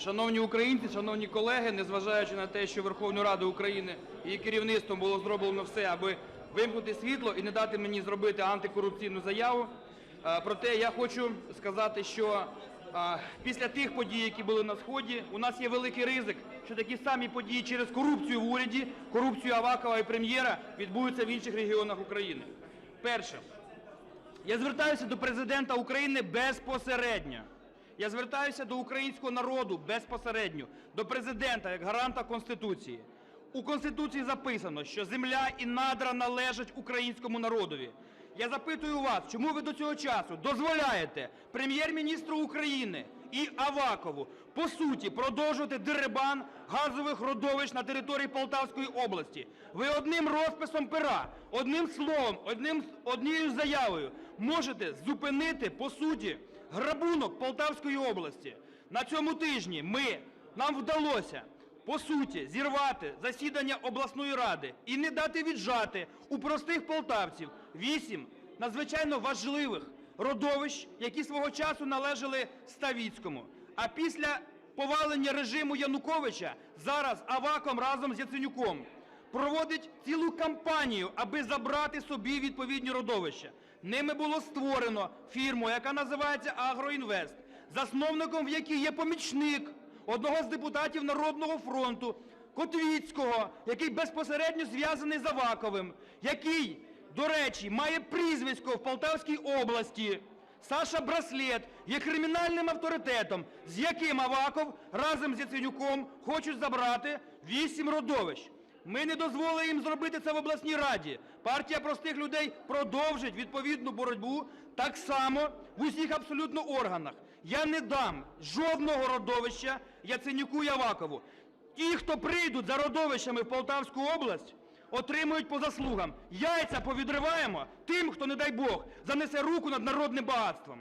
Шановні українці, шановні колеги, незважаючи на те, що Верховною Радою України і керівництвом було зроблено все, аби вимкнути світло і не дати мені зробити антикорупційну заяву. е, Проте я хочу сказати, що е, після тих подій, які були на сході, у нас є великий ризик, що такі самі події через корупцію в уряді, корупцію Авакова і прем'єра відбудуться в інших регіонах України. Перше, я звертаюся до президента України безпосередньо. Я звертаюся до українського народу безпосередньо, до президента як гаранта Конституції. У Конституції записано, що земля і надра належать українському народові. Я запитую вас, чому ви до цього часу дозволяєте прем'єр-міністру України і Авакову по суті продовжувати дерибан газових родовищ на території Полтавської області? Ви одним розписом пера, одним словом, одним, однією заявою можете зупинити по суті грабунок Полтавської області. На цьому тижні ми, нам вдалося по суті зірвати засідання обласної ради і не дати віджати у простих полтавців вісім надзвичайно важливих родовищ, які свого часу належали Ставіцькому. А після повалення режиму Януковича зараз Аваком разом з Яценюком проводить цілу кампанію, аби забрати собі відповідні родовища. Ними було створено фірму, яка називається «Агроінвест», засновником в якій є помічник одного з депутатів Народного фронту Котвіцького, який безпосередньо зв'язаний з Аваковим, який, до речі, має прізвисько в Полтавській області. Саша Браслет є кримінальним авторитетом, з яким Аваков разом з Яценюком хочуть забрати вісім родовищ. Ми не дозволили їм зробити це в обласній раді. Партія простих людей продовжить відповідну боротьбу так само в усіх абсолютно органах. Я не дам жодного родовища Яценюку і Авакову. Ті, хто прийдуть за родовищами в Полтавську область, отримують по заслугам. Яйця повідриваємо тим, хто, не дай Бог, занесе руку над народним багатством.